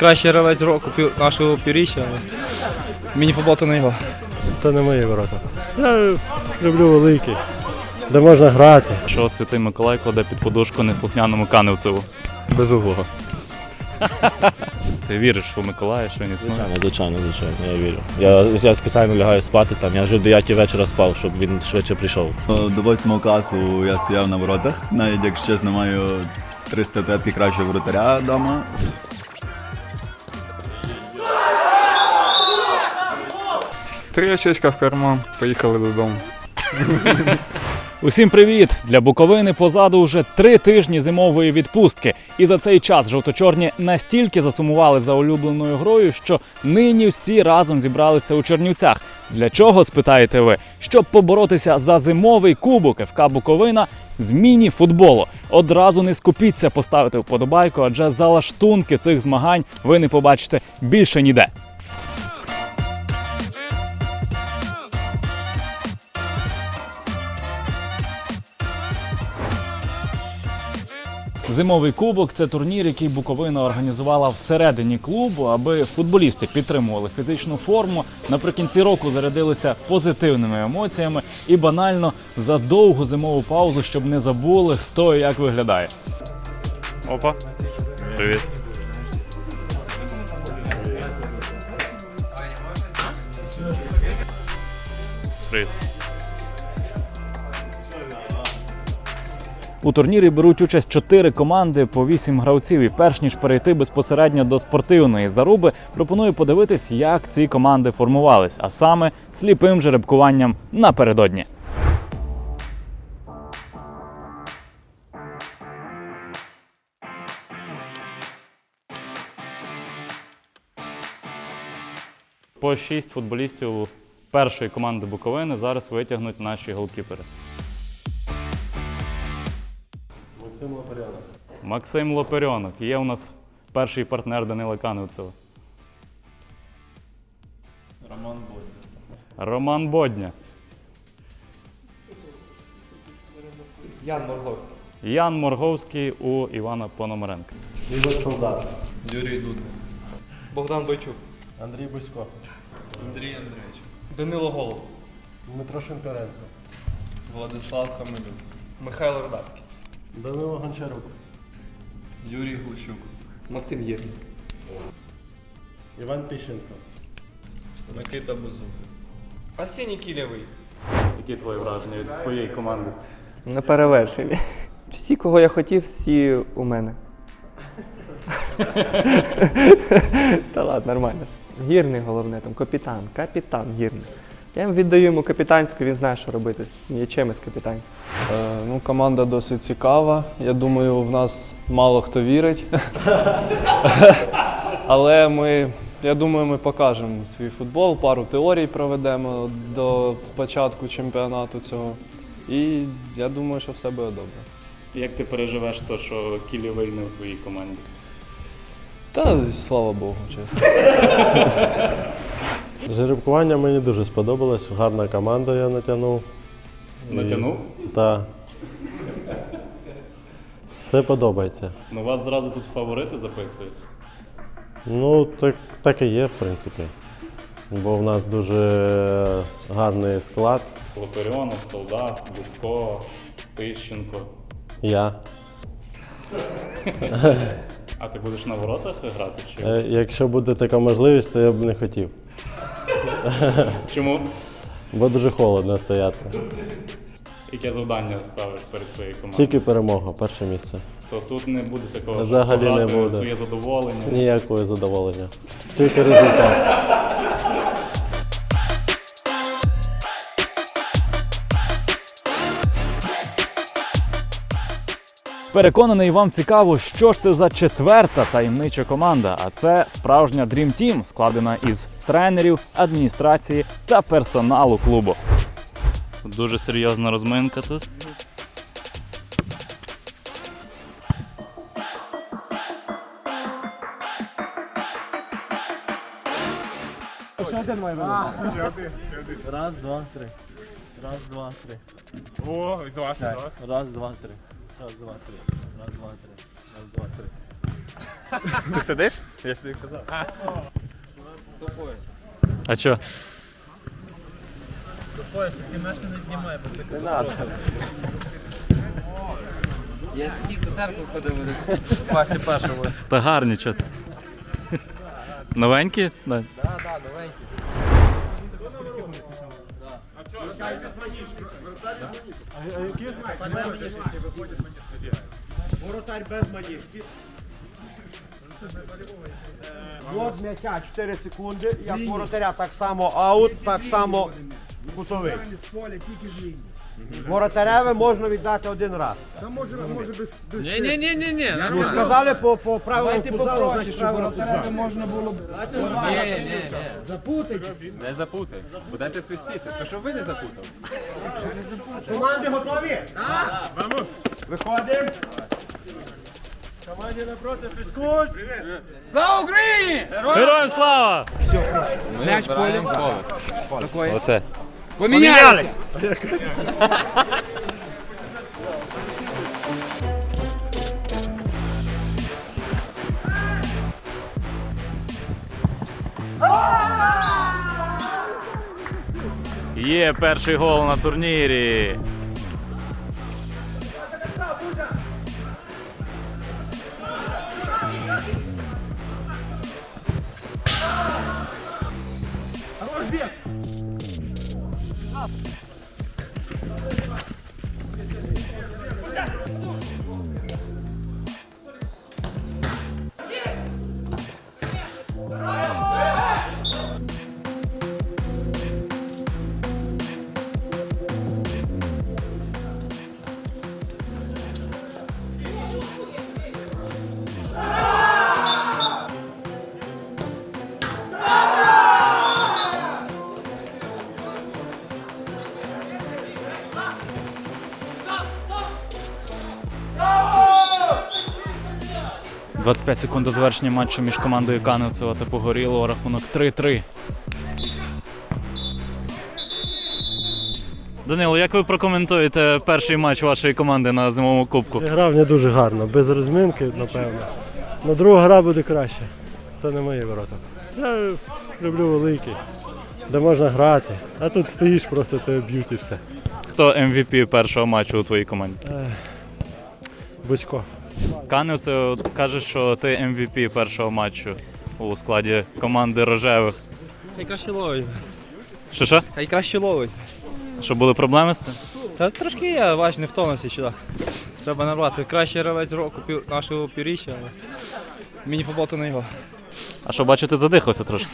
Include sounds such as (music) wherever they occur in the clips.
найкращий гравець року нашого півріччя. Міні-футбол то не його. Це не мої ворота. Я люблю великі, де можна грати. Що святий Миколай кладе під подушку неслухняному каневцеву? Безуглого. Ти віриш у Миколая, що він існує? Звичайно, звичайно, звичайно, я вірю. Я, я спеціально лягаю спати там. Я вже в 9 вечора спав, щоб він швидше прийшов. До восьмого класу я стояв на воротах, навіть якщо чесно, маю три статуетки кращого воротаря вдома. Три очечка в карман, поїхали додому. Усім привіт! Для Буковини позаду вже три тижні зимової відпустки. І за цей час жовто-чорні настільки засумували за улюбленою грою, що нині всі разом зібралися у Чернівцях. Для чого спитаєте ви? Щоб поборотися за зимовий кубок ФК Буковина з міні-футболу. Одразу не скупіться поставити вподобайку, адже залаштунки цих змагань ви не побачите більше ніде. Зимовий кубок це турнір, який Буковина організувала всередині клубу, аби футболісти підтримували фізичну форму. Наприкінці року зарядилися позитивними емоціями і банально за довгу зимову паузу, щоб не забули, хто і як виглядає. Опа, привіт. Привіт. У турнірі беруть участь чотири команди по вісім гравців. І перш ніж перейти безпосередньо до спортивної заруби, пропоную подивитись, як ці команди формувались, а саме сліпим жеребкуванням напередодні. По шість футболістів першої команди Буковини зараз витягнуть наші голкіпери. Максим Лопарянок. Максим Лоперьонок. Є у нас перший партнер Данила Каневцева. Роман Бодня. Роман Бодня. Ян Моргов. Ян Морговський у Івана Пономаренка. Ігор Солдат. Юрій Дудник. Богдан Бойчук. Андрій Бусько. Андрій Андрійович. Данило Голуб. Дмитро Шинкаренко. Владислав Хамилюк. Михайло Рудацький. Данило Гончарук. Юрій Глущук. Максим Євгін. Іван Тищенко. Микита Бузук. Арсеній Кілєвий. Які твої враження від твоєї команди? Не перевершені. Всі, кого я хотів, всі у мене. Та ладно, нормально. Гірний головне, там капітан, капітан гірний. Я йому віддаю йому капітанську, він знає, що робити. М'ячем із капітанською. Е, Ну, команда досить цікава. Я думаю, в нас мало хто вірить. (laughs) Але ми, я думаю, ми покажемо свій футбол, пару теорій проведемо до початку чемпіонату цього. І я думаю, що все буде добре. Як ти переживеш то, що Кілєвий не у твоїй команді? Та слава Богу, чесно. Жеребкування мені дуже сподобалось. Гарна команда я натягнув. Натягнув? Так. Все подобається. Ну вас зразу тут фаворити записують. Ну, так, так і є, в принципі. Бо в нас дуже гарний склад. Лоперьонок, Солдат, Бузько, Тищенко. Я. А ти будеш на воротах грати? Чи Е, Якщо буде така можливість, то я б не хотів. (laughs) чому? Бо дуже холодно стояти. Яке завдання ставиш перед своєю командою? Тільки перемога, перше місце. То тут не буде такого, Взагалі не пограти буде. своє задоволення. Ніякого задоволення. Тільки результат. Переконаний, вам цікаво, що ж це за четверта таємнича команда. А це справжня Dream Team, складена із тренерів, адміністрації та персоналу клубу. Дуже серйозна розминка тут. Раз, два, три. Раз, два, три. О, з вас, Раз, два, три. Раз, два, три. Раз, два, три. Раз, два, три. (laughs) Ти сидиш? Я ж тобі казав. А що? Я тільки до церкви ходив (laughs) в класі першому. Та гарні чого ти. Новенькі? Да. Так, так, новенький. Вот м'яча 4 секунди, як воротаря так само аут, так само кутовий. Воротареве можна віддати один раз. Ні, ні, ні, ні, ні. Ну, сказали по, по правилам футзалу, значить правила футзалу. Ні, ні, ні. Не запутай. Будете свистіти. То що ви не запутали? Команди готові? Так. Виходимо. Команді напроти фізкульт. Героям слава! Оце. Поміняли. Є перший гол на турнірі. – 25 секунд до завершення матчу між командою Каневцева та Погорілого. Рахунок 3-3. Данило, як ви прокоментуєте перший матч вашої команди на зимовому кубку? Грав не дуже гарно, без розминки, напевно. Но друга гра буде краще. Це не мої ворота. Я люблю великі, де можна грати. А тут стоїш, просто тебе б'ють і все. Хто MVP першого матчу у твоїй команді? Бучко. Каневцев каже, що ти MVP першого матчу у складі команди рожевих. Хай краще ловить. Що що? Хай краще ловить. Що були проблеми з цим? Та трошки є, бач, не в тонусі чудак. Треба набрати. Кращий гравець року пів- нашого півріччя, але міні-футбол то не його. А що бачу, ти задихався трошки.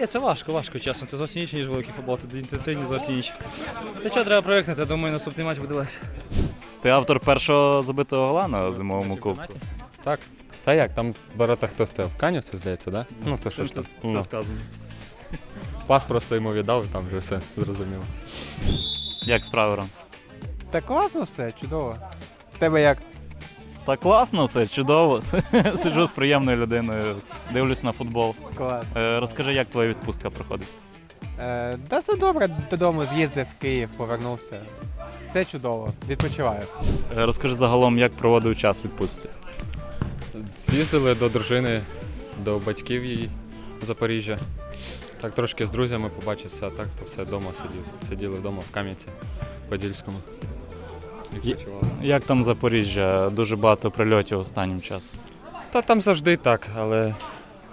Ні, це важко, важко, чесно. Це зовсім інше, ніж великий футбол. Тут інтенсивність зовсім інша. Та що треба привикнути, думаю, наступний матч буде легше. Ти автор першого забитого гола на зимовому кубку. Так. Та як, там в воротах хто стояв? Канівці, здається, так? Да? Ну то що ж Це, це? це Ну, сказано. пас просто йому віддав, і там вже все зрозуміло. Як справи, Ром? Та класно все, чудово. В тебе як? Та класно все, чудово. (laughs) Сиджу з приємною людиною, дивлюсь на футбол. Клас. Е, Розкажи, як твоя відпустка проходить? Е, та все добре, додому з'їздив в Київ, повернувся. Все чудово, відпочиваю. Е, Розкажи загалом, як проводив час у відпустці. З'їздили до дружини, до батьків її в Запоріжжя. Так трошки з друзями побачився, а так то все вдома сидів. Сиділи вдома в Кам'янці Подільському. Відпочивали. Як там Запоріжжя? Дуже багато прильотів останнім часом. Та там завжди так, але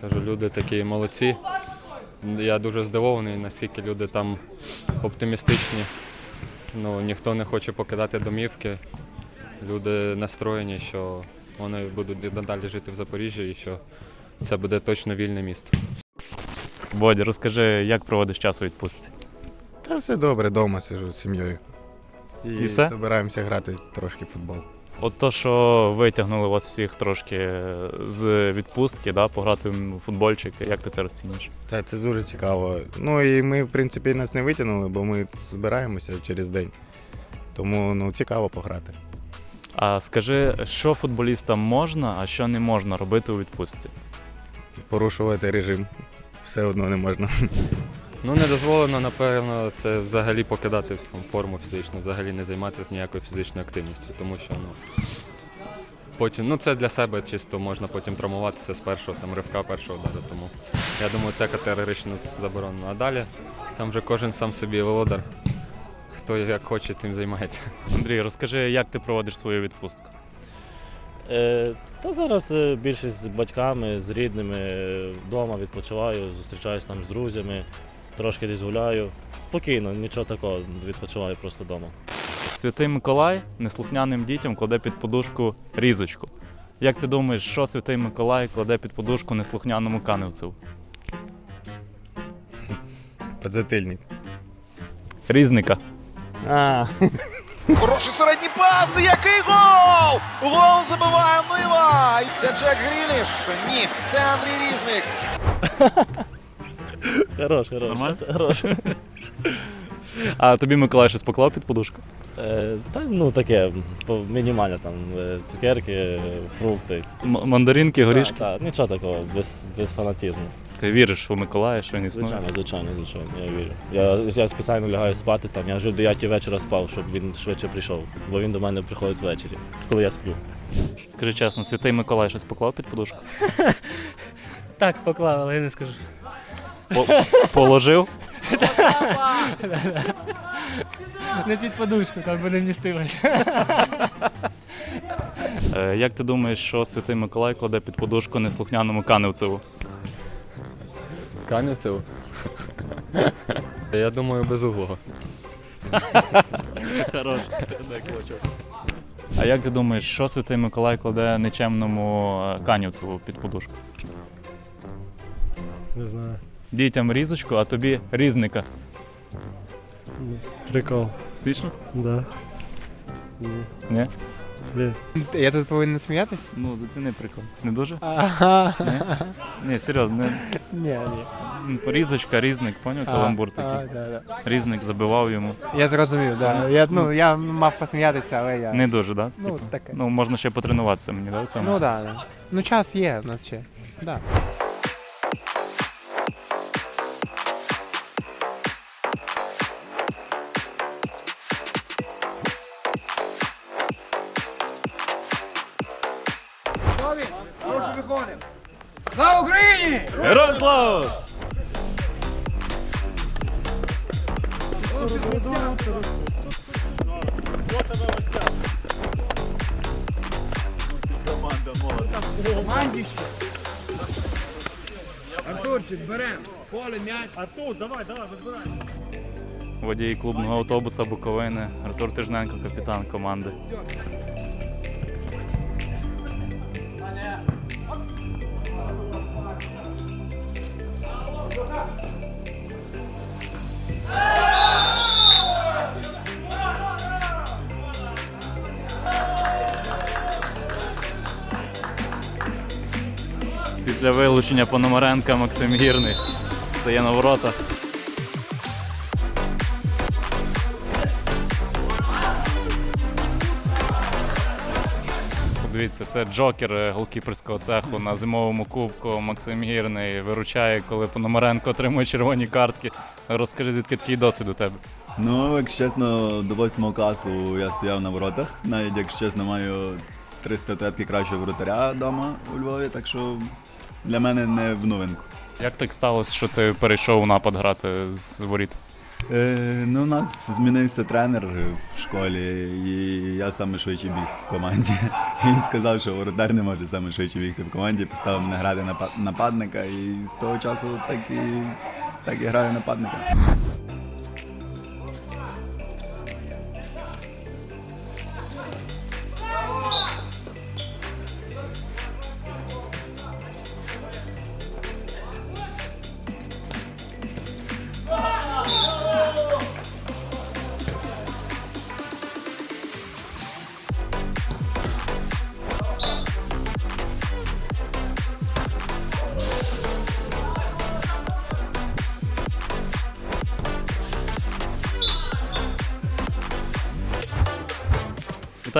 кажу, люди такі молодці. Я дуже здивований, наскільки люди там оптимістичні. Ну, ніхто не хоче покидати домівки. Люди настроєні, що вони будуть надалі жити в Запоріжжі і що це буде точно вільне місто. Бодя, розкажи, як проводиш час у відпустці? Та все добре, вдома сижу з сім'єю. І все? збираємося грати трошки в футбол. От то, що витягнули вас всіх трошки з відпустки, да, пограти в футбольчик, як ти це розцінюєш? Та це дуже цікаво. Ну і ми, в принципі, нас не витягнули, бо ми збираємося через день. Тому ну, цікаво пограти. А скажи, що футболістам можна, а що не можна робити у відпустці? Порушувати режим все одно не можна. Ну, не дозволено, напевно, це взагалі покидати там, форму фізичну, взагалі не займатися ніякою фізичною активністю, тому що ну, потім, ну це для себе чисто можна потім травмуватися з першого там ривка, першого удару. Тому я думаю, це категорично заборонено. А далі там вже кожен сам собі володар. Хто як хоче, тим займається. Андрій, розкажи, як ти проводиш свою відпустку? Е, та зараз е, більшість з батьками, з рідними е, вдома відпочиваю, зустрічаюсь там з друзями, трошки десь гуляю. Спокійно, нічого такого, відпочиваю просто вдома. Святий Миколай неслухняним дітям кладе під подушку різочку. Як ти думаєш, що святий Миколай кладе під подушку неслухняному каневцеву? Подзатильник. Різника. А, Хороший середній пас, який гол! Гол забиває Нива! І це Джек Гріліш. Ні, це Андрій Різник. (laughs) Хорош, хорош. Нормально? Хорош. А тобі Миколай щось поклав під подушку? Е, та ну таке, по- мінімально там е, цукерки, фрукти. М- мандаринки, горішки. Так, та, нічого такого, без, без фанатізму. Ти віриш у Миколая, що він існує? Звичайно, звичайно, звичайно, я вірю. Я, я спеціально лягаю спати там, я вже в 9 вечора спав, щоб він швидше прийшов, бо він до мене приходить ввечері, коли я сплю. Скажи чесно, святий Миколай щось поклав під подушку? (laughs) Так, поклав, але я не скажу. По- Положив? Не під подушку, там би не вмістилося. Е, Як ти думаєш, що святий Миколай кладе під подушку неслухняному каневцеву? Канівцев? Я думаю, безуглого. Хорош. А як ти думаєш, що святий Миколай кладе нечемному е, канівцеву під подушку? Не знаю. Дітям різочку, а тобі різника. Прикол. Смішно? Да. Ні? Блін. Я тут повинен сміятись? Ну, заціни прикол. Не дуже? Ага. Ні, серйозно, не. Ні, ні. Різочка, різник, поняв, каламбур такий. да, да. Різник забивав йому. Я зрозумів, да. Я, ну, я мав посміятися, але я. Не дуже, так? Ну, таке. Ну, можна ще потренуватися мені, да, в цьому? Ну да, да. Ну час є в нас ще. Да. Артурчик, беремо. Поле м'яч. Водій клубного автобуса Буковини Артур Тижненко, капітан команди. Після вилучення Пономаренка Максим Гірний стає на ворота. Дивіться, це джокер е, голкіперського цеху на зимовому кубку. Максим Гірний виручає, коли Пономаренко отримує червоні картки. Розкажи, звідки такий досвід у тебе? Ну, якщо чесно, до восьмого класу я стояв на воротах. Навіть якщо чесно, маю три статуетки кращого воротаря вдома у Львові, так що для мене не в новинку. Як так сталося, що ти перейшов у напад грати з воріт? Е, ну, у нас змінився тренер в школі, і я саме швидше біг в команді. (laughs) Він сказав, що воротар не може саме швидше бігти в команді, поставив мене грати нападника, і з того часу так і, так і граю нападника.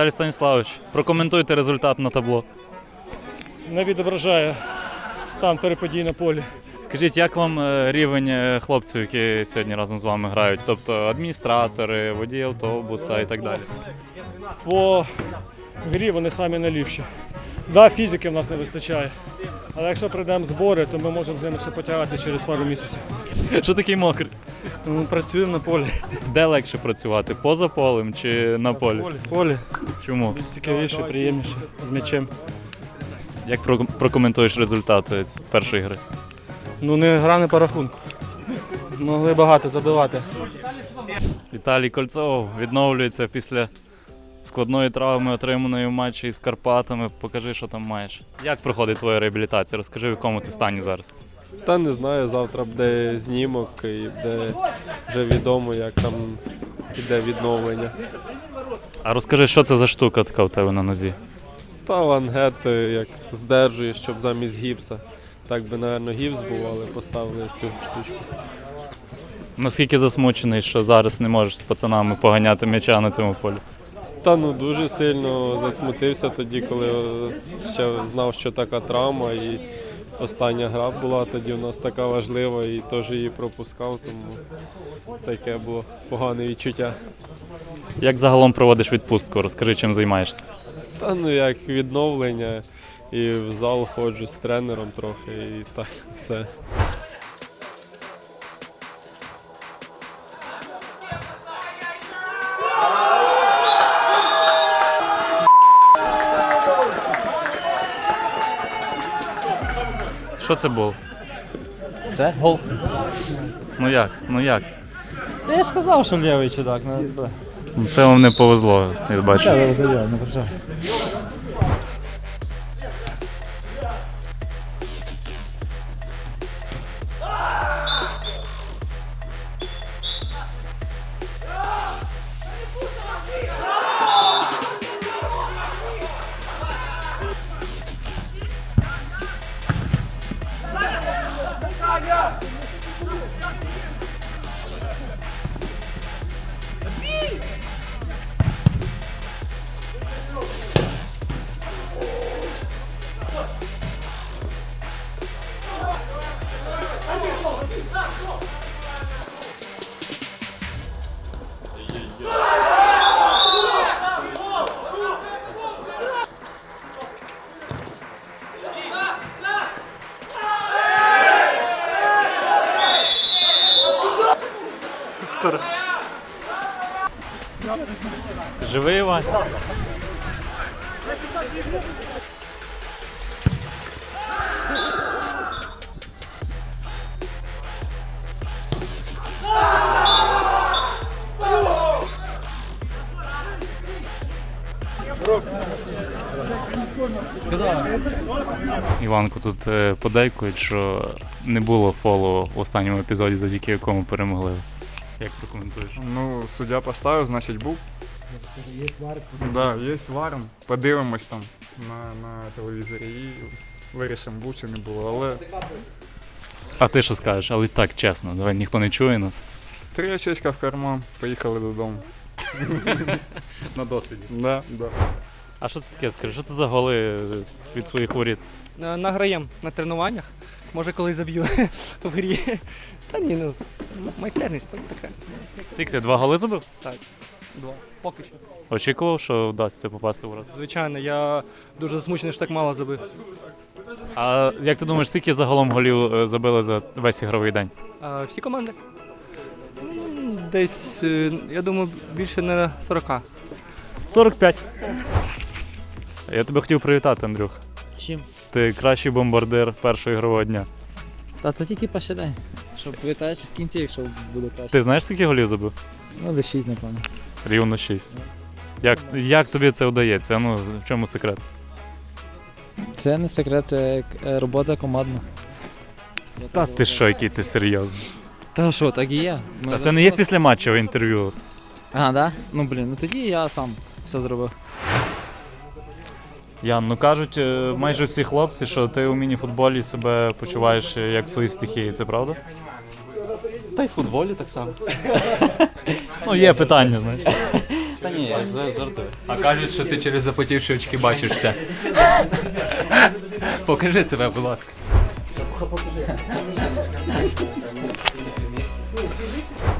Віталій Станіславович, прокоментуйте результат на табло. Не відображає стан переподій на полі. Скажіть, як вам е, рівень е, хлопців, які сьогодні разом з вами грають? Тобто адміністратори, водії автобуса і так далі? По грі вони самі найліпші. Да, фізики в нас не вистачає. Але якщо прийдемо збори, то ми можемо з ними ще потягати через пару місяців. Що такий мокрий? Ну, працюємо на полі. Де легше працювати? Поза полем чи на полі? Полі, полі. Чому? Більш цікавіше, приємніше з м'ячем. Як про- прокоментуєш результати першої гри? Ну, не гра не по рахунку. Могли багато забивати. Віталій Кольцов відновлюється після складної травми, отриманої в матчі із Карпатами. Покажи, що там маєш. Як проходить твоя реабілітація? Розкажи, в якому ти стані зараз. Та не знаю, завтра буде знімок і буде вже відомо, як там іде відновлення. А розкажи, що це за штука така у тебе на нозі? Та лангет е, як здержує, щоб замість гіпса. Так би, напевно, гіпс був, але поставили цю штучку. Наскільки засмучений, що зараз не можеш з пацанами поганяти м'яча на цьому полі? Та ну дуже сильно засмутився тоді, коли ще знав, що така травма. І остання гра була тоді у нас така важлива і теж її пропускав, тому таке було погане відчуття. Як загалом проводиш відпустку? Розкажи, чим займаєшся. Та ну як відновлення, і в зал ходжу з тренером трохи, і так (laughs) все. Що це було? Це гол. Ну як? Ну як це? Я ж казав, що лівий чудак. Ну, Ну, Це вам не повезло, я бачу. розумію, не Іван? Іванку тут е, подейкують, що не було фолу в останньому епізоді, завдяки якому перемогли. Як прокоментуєш? Ну, суддя поставив, значить був. Є вар. Да, є вар. Подивимось там на, на телевізорі і вирішимо, був чи не було. Але А ти що скажеш? Але так чесно, давай ніхто не чує нас. три очечка в карман, поїхали додому. (laughs) На досвіді. Да, да. А що це таке? Скажи, що це за голи е, від своїх воріт? Награємо на тренуваннях. Може, коли заб'ю (laughs) в грі. Та ні, ну майстерність то така. Скільки ти два голи забив? Два. Поки що. Очікував, що вдасться попасти в ворот. Звичайно, я дуже засмучений, що так мало забив. А як ти думаєш, скільки загалом голів е, забили за весь ігровий день? А, всі команди? М, Десь, е, я думаю, більше не 40. 45. Я тебе хотів привітати, Андрюх. Чим? Ти кращий бомбардир першого ігрового дня. Та це тільки перший день. Щоб вітаєш в кінці, якщо буде краще. Ти знаєш, скільки голів забив? Ну, десь 6, напевно. Рівно 6. Як, як тобі це вдається? Ну, в чому секрет? Це не секрет, це е, робота командна. Та ти що, який ти серйозний? Та що, так і є. Ми Та це не є після матчеве інтерв'ю. А, да? Ну блін, ну тоді я сам все зробив. Ян, ну кажуть е, майже всі хлопці, що ти у міні-футболі себе почуваєш е, як в своїй стихії, це правда? Та й в футболі так само. (laughs) Ну, є питання, знаєш. Та ні, я ж жартую. А кажуть, що ти через запотівші очки бачишся. (laughs) Покажи себе, будь ласка.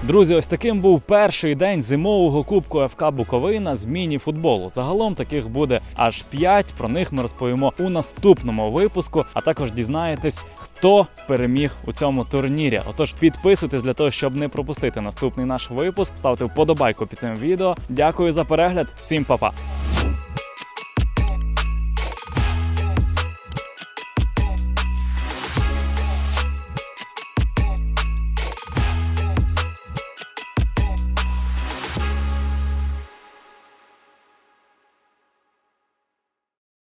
Друзі, ось таким був перший день зимового кубку ФК Буковина з міні-футболу. Загалом таких буде аж 5. Про них ми розповімо у наступному випуску, а також дізнаєтесь, хто переміг у цьому турнірі. Отож, підписуйтесь для того, щоб не пропустити наступний наш випуск. Ставте вподобайку під цим відео. Дякую за перегляд. Всім па-па!